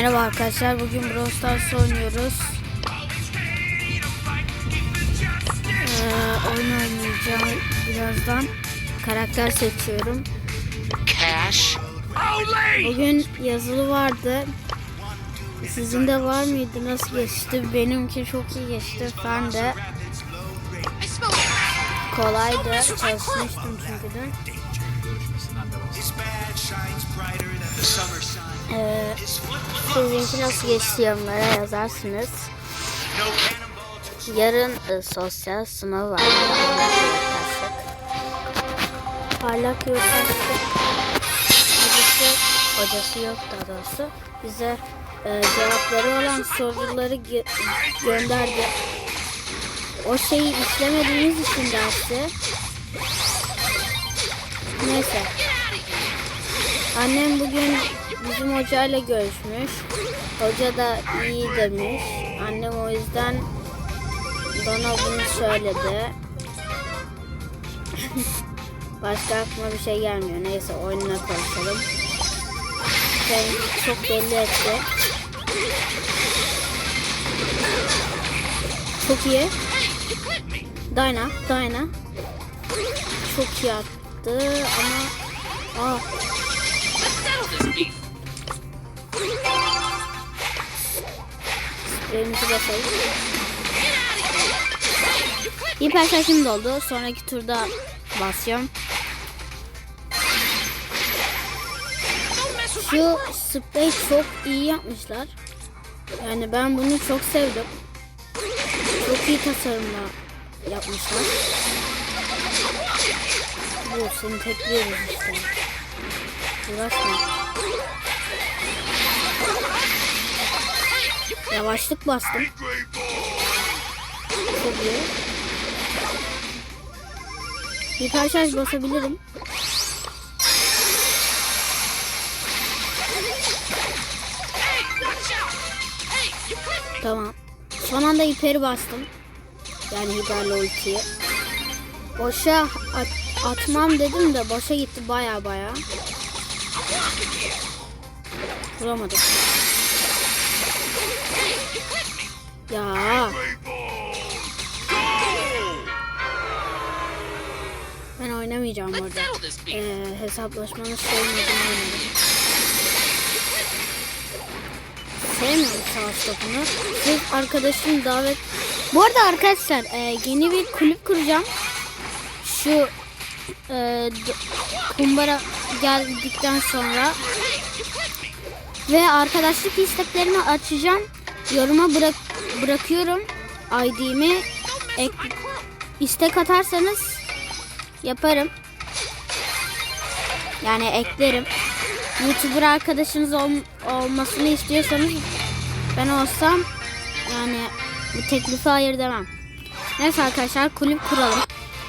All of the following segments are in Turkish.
Merhaba arkadaşlar. Bugün Brawl Stars oynuyoruz. Ee, oyun oynayacağım birazdan. Karakter seçiyorum. Cash. Bugün yazılı vardı. Sizin de var mıydı? Nasıl geçti? Benimki çok iyi geçti. Ben de kolaydı. Çalışmıştım çünkü dün. Ee, sizinki nasıl geçti yorumlara yazarsınız. Yarın e, sosyal sınav var. Parlak yurttaşlık hocası, hocası yok daha doğrusu. Bize e, cevapları olan soruları gö- gönderdi. O şeyi işlemediğimiz için dersi. Neyse. Annem bugün bizim hocayla görüşmüş. Hoca da iyi demiş. Annem o yüzden bana bunu söyledi. Başka aklıma bir şey gelmiyor. Neyse oyununa konuşalım. Şey çok belli etti. Çok iyi. Dayna, Dayna. Çok iyi attı ama... Aa, spreyimizi basalım. Hiper şarjım doldu. Sonraki turda basıyorum. Şu sprey çok iyi yapmışlar. Yani ben bunu çok sevdim. Çok iyi tasarımla yapmışlar. Bu seni tekliyoruz işte. Uğraşma. Yavaşlık bastım. İyi. Hiper şarj basabilirim. Tamam. Son anda hiperi bastım. Yani hiperle ultiyi. Boşa at- atmam dedim de boşa gitti baya baya. Vuramadım. Ya. Ben oynamayacağım orada. Ee, hesaplaşmanı sevmedim oynadım. Sevmiyorum savaş topunu. Sırf arkadaşım davet... Bu arada arkadaşlar e, yeni bir kulüp kuracağım. Şu e, kumbara geldikten sonra ve arkadaşlık isteklerini açacağım. Yoruma bırak bırakıyorum ID'mi. Ek, istek atarsanız yaparım. Yani eklerim. YouTuber arkadaşınız ol- olmasını istiyorsanız ben olsam yani bu teklifi hayır demem. Neyse arkadaşlar kulüp kuralım.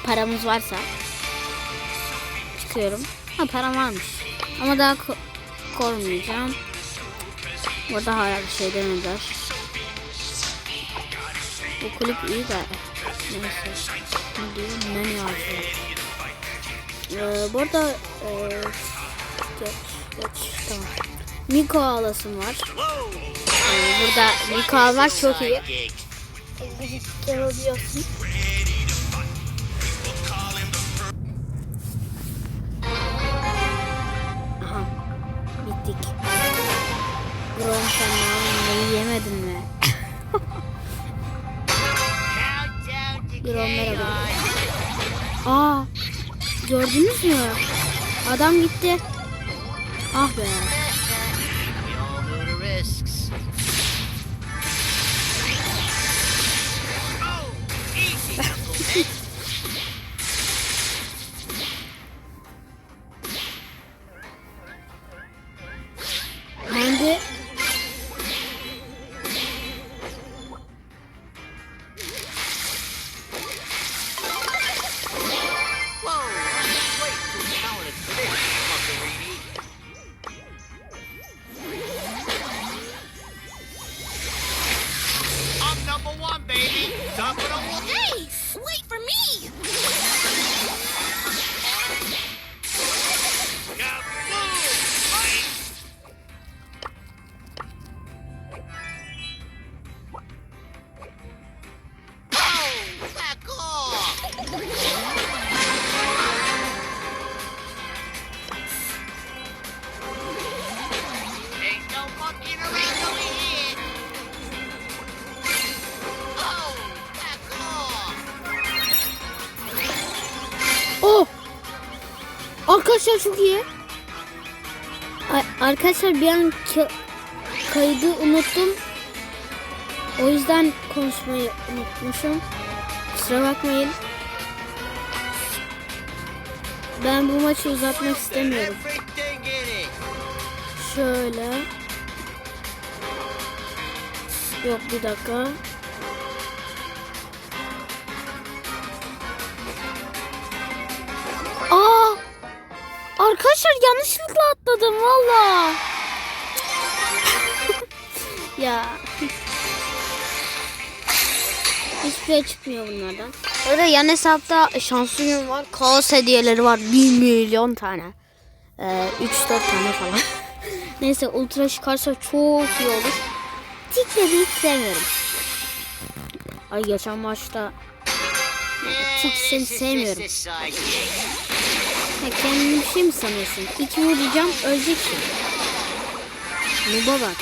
Paramız varsa. Çıkıyorum. Ha param varmış. Ama daha ko- kormayacağım. Burada hala bir şey demediler. Bu kulüp iyi de. Neyse. Ne diyeyim? Menü yazıyor. Ee, bu arada e, geç, geç, tamam. Miko ağlasım var. Ee, burada Miko var çok iyi. Görüyorsun. Aha, Brom merhaba. Aa, gördünüz mü? Adam gitti. Ah be. Arkadaşlar çok iyi. Ay- arkadaşlar bir an ka- kaydı unuttum. O yüzden konuşmayı unutmuşum. Kusura bakmayın. Ben bu maçı uzatmak istemiyorum. Şöyle. Yok bir dakika. Aa! Arkadaşlar yanlışlıkla atladım valla. ya. Hiçbir şey çıkmıyor bunlardan. Öyle yan hesapta şanslı gün var. Kaos hediyeleri var. 1 milyon tane. Ee, 3-4 tane falan. Neyse ultra çıkarsa çok iyi olur. Tikleri hiç sevmiyorum. Ay geçen maçta Tik seni sevmiyorum. Ya kendini bir şey mi sanıyorsun? İki vuracağım öleceksin. Nuba bak.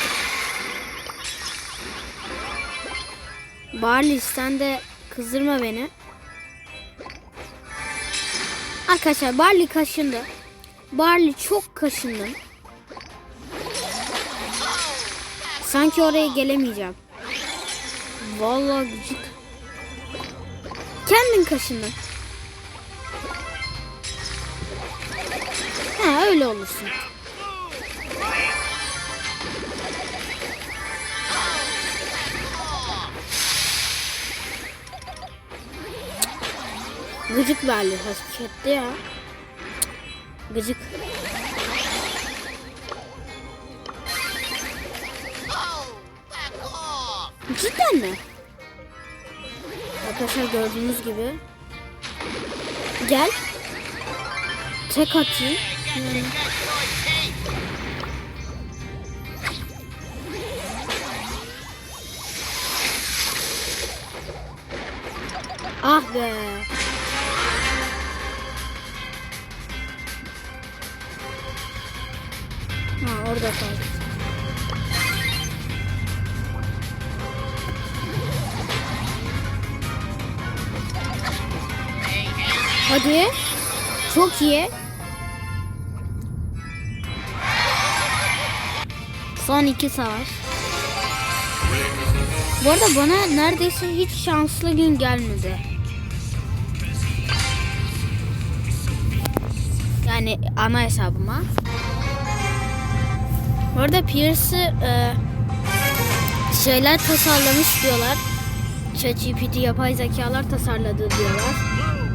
Barley sen de kızdırma beni. Arkadaşlar Barley kaşındı. Barley çok kaşındı. Sanki oraya gelemeyeceğim. Vallahi gıcık. Kendin kaşındın. Ha öyle olursun. Gıcık belli hareketti ya. Gıcık. Cidden mi? Arkadaşlar gördüğünüz gibi. Gel. Tek atayım. Ah be. Ha orada kaldı. Hadi. Çok iyi. Son iki savaş. Bu arada bana neredeyse hiç şanslı gün gelmedi. Yani ana hesabıma. Bu arada Pierce'ı e, şeyler tasarlamış diyorlar. ChatGPT yapay zekalar tasarladı diyorlar.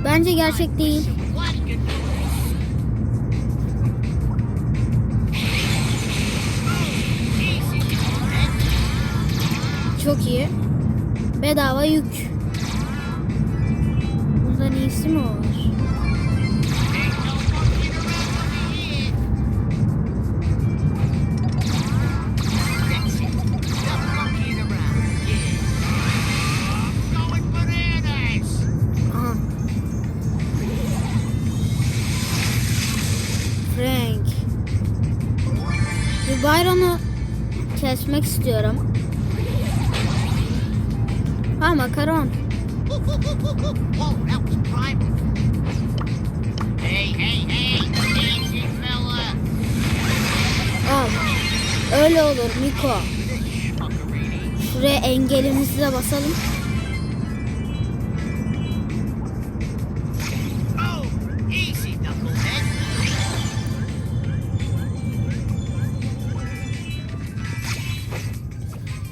Bence gerçek değil. Çok iyi. Bedava yük. Bundan iyisi mi olur? Byron'u kesmek istiyorum. Ha makaron. Hey, hey, hey! Easy, fella! Al. Öyle olur Miko. Şuraya engelimizi de basalım. Oh!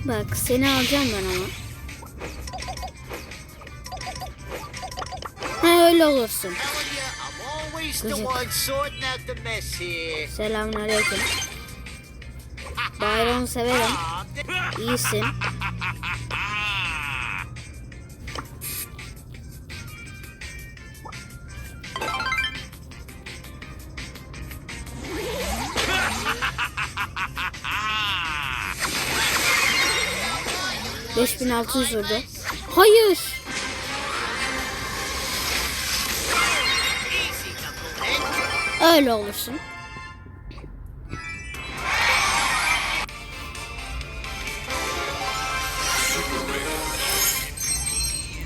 Bak seni alacağım ben ama. Öyle olursun. Gıcık. Selamünaleyküm. Byron'u severim. İyisin. Beş bin altı yüz vurdu. Hayır. Öyle olursun.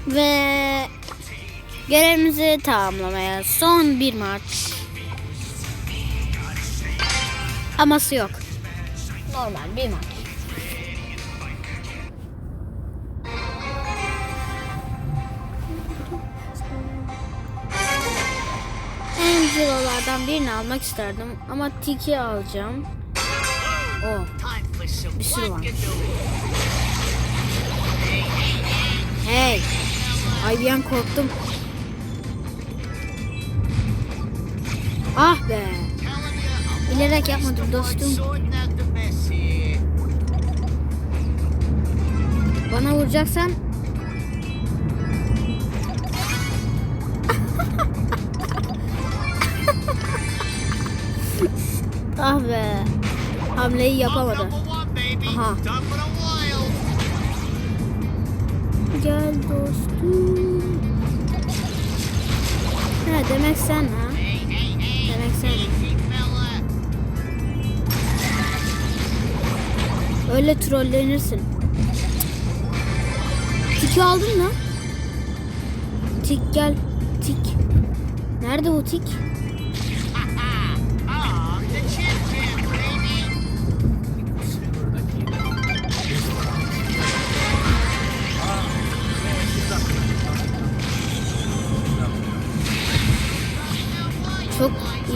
Ve görevimizi tamamlamaya son bir maç. Aması yok. Normal bir maç. Angelo'lardan birini almak isterdim ama Tiki alacağım. O. Some Bir sürü var. Hey. Ay bir korktum. Ah be. Bilerek yapmadım dostum. Bana vuracaksan Ah be. Hamleyi yapamadı. Aha. Gel dostum. Ha demek sen ha. Demek sen. Öyle trollenirsin. Tiki aldın mı? Tik gel. Tik. Nerede o tik?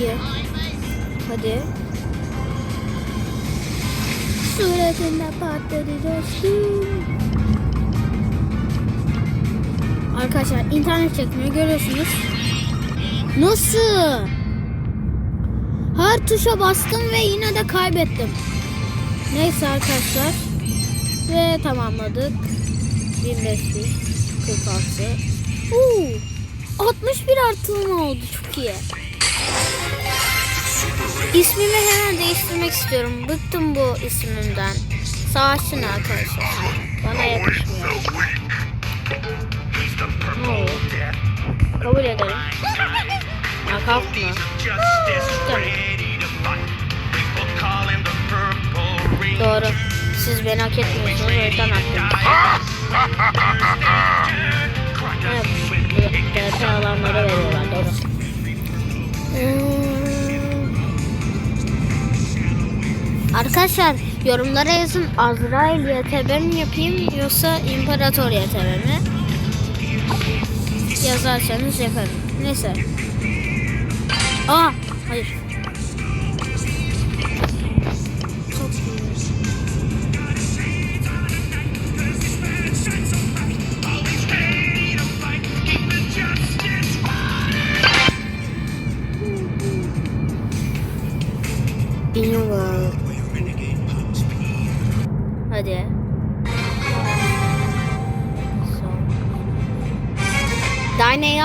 İyi. Hadi. Suratında patladı dostum. Arkadaşlar internet çekmiyor görüyorsunuz. Nasıl? Her tuşa bastım ve yine de kaybettim. Neyse arkadaşlar. Ve tamamladık. 1546. Oo, 61 artılma oldu. Çok iyi. İsmimi hemen değiştirmek istiyorum. Bıktım bu ismimden. Savaşçı ne arkadaşlar? Bana yakışmıyor. Ne olur? Kabul ederim. Ya kalkma. Doğru. Siz beni hak etmiyorsunuz. O yüzden haklıyım. Evet. DP alanlara veriyorlar. Doğru. Hmm. Arkadaşlar yorumlara yazın Azrail YTB mi yapayım yoksa İmparator YTB mi? Yazarsanız yaparım. Neyse. Aa hayır.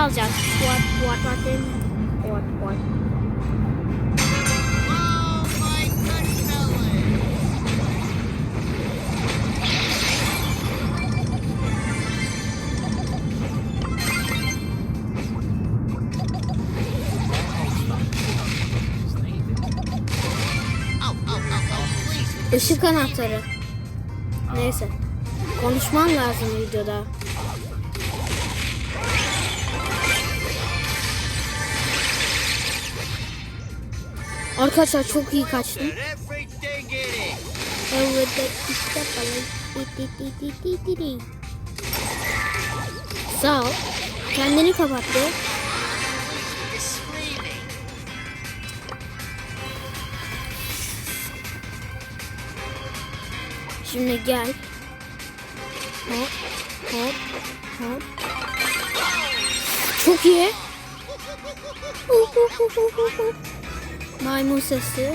Alacağız? Oh, oh, oh, oh, please. Işık anahtarı. Neyse. Konuşmam lazım videoda. Arkadaşlar çok iyi kaçtım. Evet, işte falan. Sağ ol. Kendini kapattı. Şimdi gel. Hop, hop, hop. Çok iyi. Maymun sesi.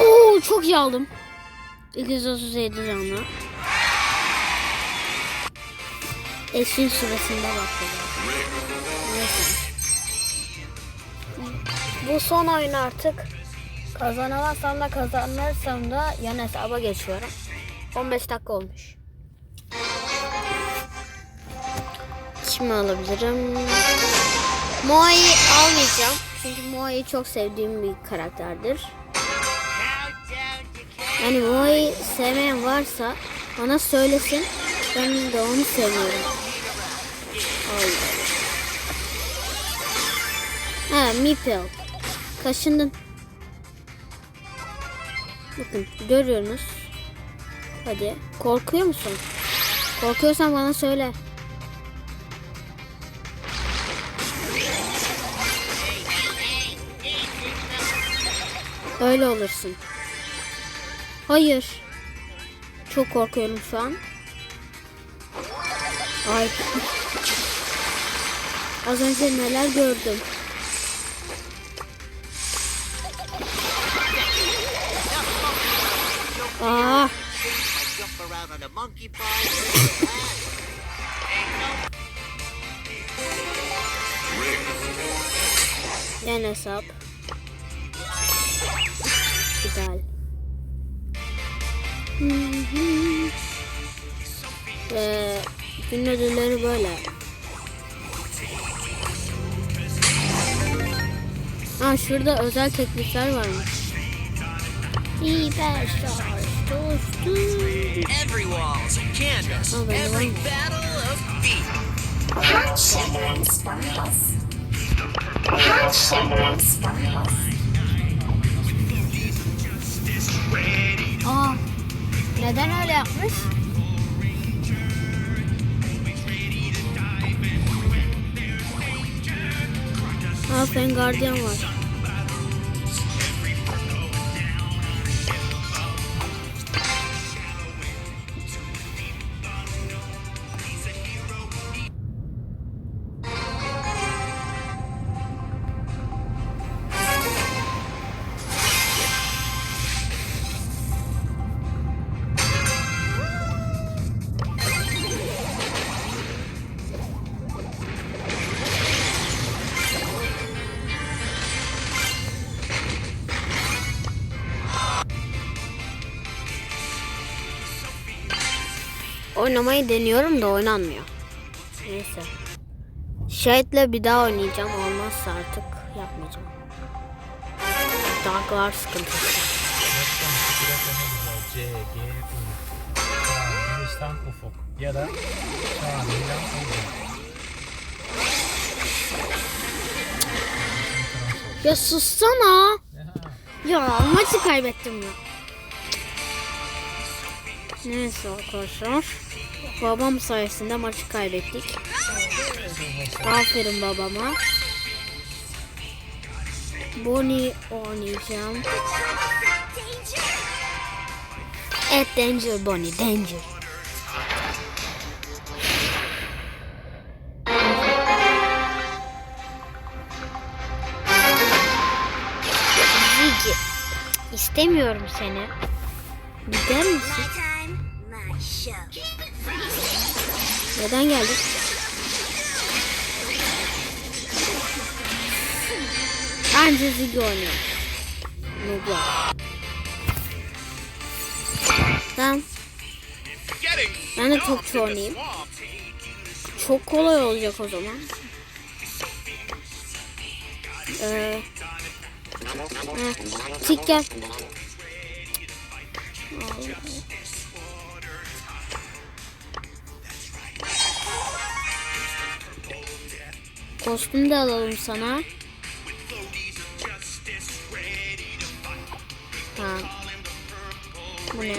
Oo çok iyi aldım. 237 canlı. Eşin baktım. Neyse. Bu son oyun artık. Kazanamazsam da kazanırsam da yan hesaba geçiyorum. 15 dakika olmuş. Kimi alabilirim? Moai almayacağım. Çünkü Moai çok sevdiğim bir karakterdir. Yani Moai sevmeyen varsa bana söylesin. Ben de onu seviyorum. Ay. Ha Meeple. Kaşındın. Bakın görüyorsunuz. Hadi. Korkuyor musun? Korkuyorsan bana söyle. Öyle olursun. Hayır. Çok korkuyorum şu an. Ay. Az önce neler gördüm. Aa, I jump around on a monkey bar. yan hesap. Güzel. Ve gün ödülleri böyle. Aa şurada özel teklifler varmış. Biber şarj tostu. Every wall's a canvas. Oh, very Every battle of feet. Hot and spice. Hot sugar and Aa, neden öyle yapmış? Aa, Fen Guardian var. Oynamayı deniyorum da oynanmıyor. Neyse. Shade'le bir daha oynayacağım. Olmazsa artık yapmayacağım. Şurada ne güzel. C, G, U. Çağan, Gülistan, Ufuk. Ya da Çağan, Milan, Uludağ. Ya sussana. Ya maçı kaybettim ya. Neyse arkadaşlar. Babam sayesinde maçı kaybettik. Aferin babama. Bonnie oynayacağım. Evet Danger Bonnie Danger. İstemiyorum seni. Gider misin? Neden geldin? Anca Ziggy oynuyor. Nubla. Tamam. Ben de topçu oynayayım. Çok kolay olacak o zaman. Ee, Tik gel. Kostüm de alalım sana. Ha. Bu ne?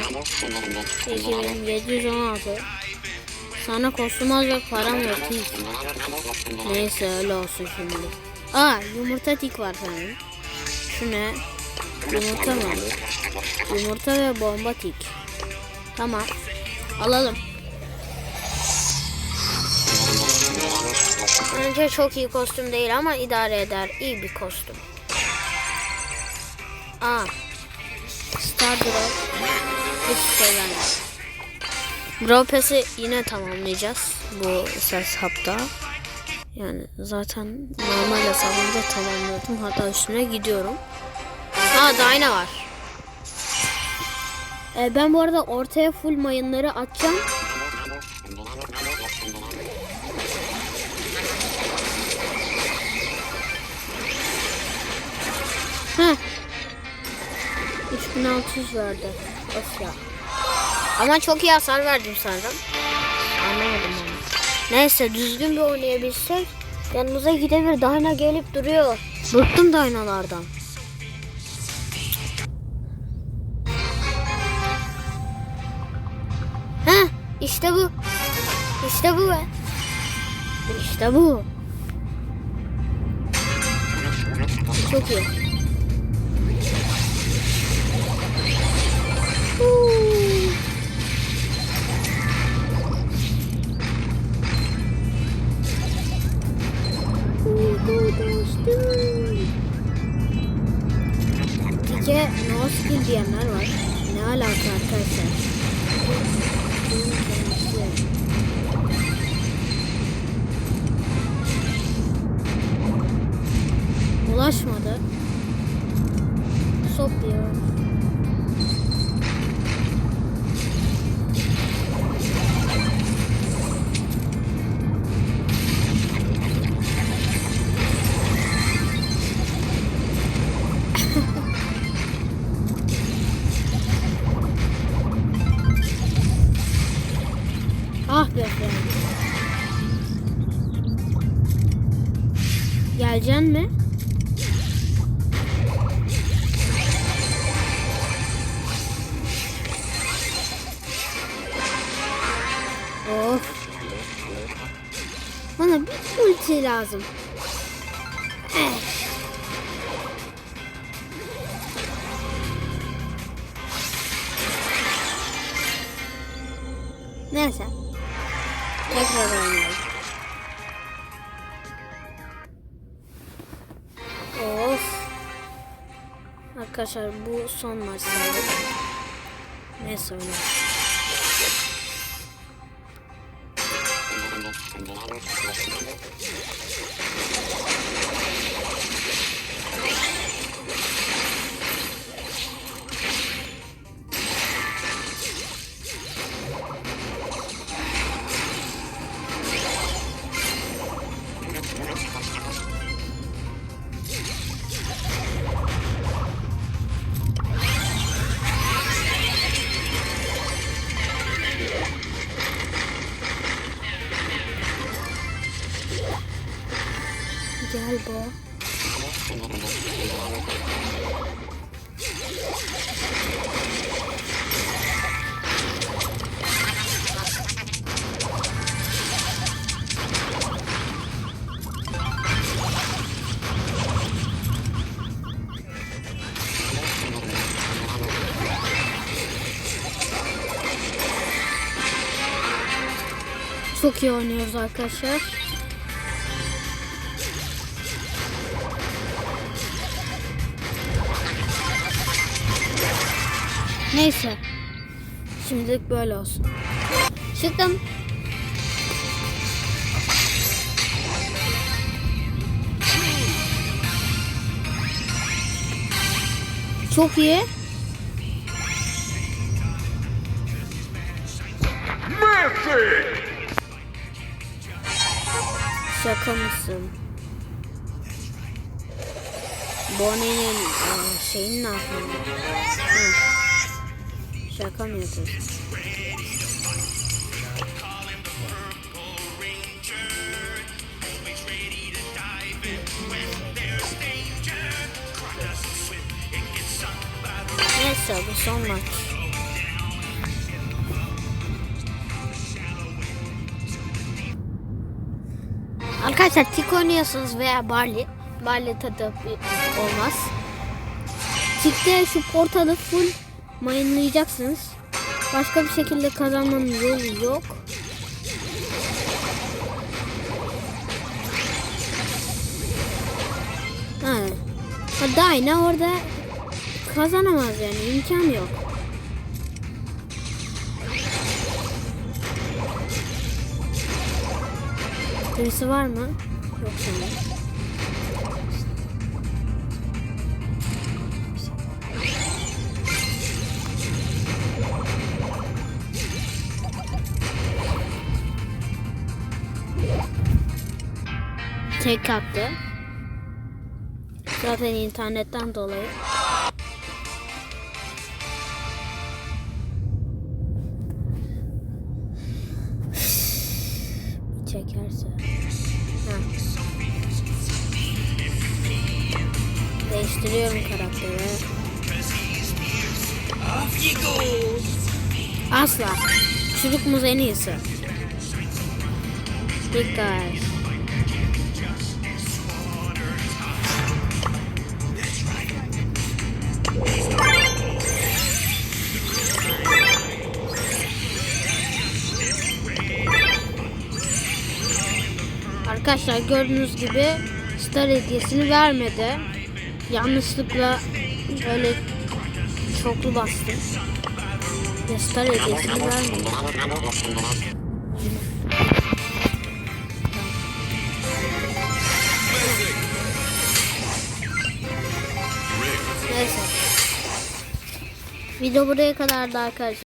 2716. Sana kostüm alacak param yok hiç. Neyse öyle olsun şimdi. Aa yumurta tik var senin. Şu ne? Yumurta mı? Yumurta ve bomba tik. Tamam. Alalım. Bence çok iyi kostüm değil ama idare eder. İyi bir kostüm. Aa. Star Drop. Hiç şey. Brawl Pass'i yine tamamlayacağız bu ses hapta. Yani zaten normal hesabımda tamamladım. Hatta üstüne gidiyorum. Ha Dyna var. Ee, ben bu arada ortaya full mayınları atacağım. 3600 verdi. Of ya. Ama çok iyi hasar verdim sanırım. Anlamadım onu. Neyse düzgün bir oynayabilsek. Yanımıza gidebilir. Dayna gelip duruyor. Bıktım da aynalardan. Heh, işte bu. İşte bu be. İşte bu. Çok iyi. Tike no skill diyenler var. Ne alaka arkadaşlar? Geleceksin mi? Of. Bana bir ulti lazım. Arkadaşlar bu son maç sanırım. Neyse oynayalım. Çok iyi oynuyoruz arkadaşlar. Neyse. Şimdilik böyle olsun. Çıktım. Çok iyi. Şaka mısın? Bonnie'nin e, şeyini ne yapayım? Hı. Şaka mı yapıyorsun? Neyse bu son maç. Arkadaşlar tik oynuyorsunuz veya Barley. Barley tadı olmaz. Tikte şu portalı full mayınlayacaksınız. Başka bir şekilde kazanmanın yolu yok. Ha. Dyna orada kazanamaz yani imkan yok. Birisi var mı? Yok sanırım. Tek attı. Zaten internetten dolayı. Değiştiriyorum karakteri. Asla. Çocuk muz en iyisi. Dikkat. Arkadaşlar gördüğünüz gibi star hediyesini vermedi. Yanlışlıkla öyle çoklu bastım. Ve star hediyesini vermedi. Neyse. Video buraya kadardı arkadaşlar.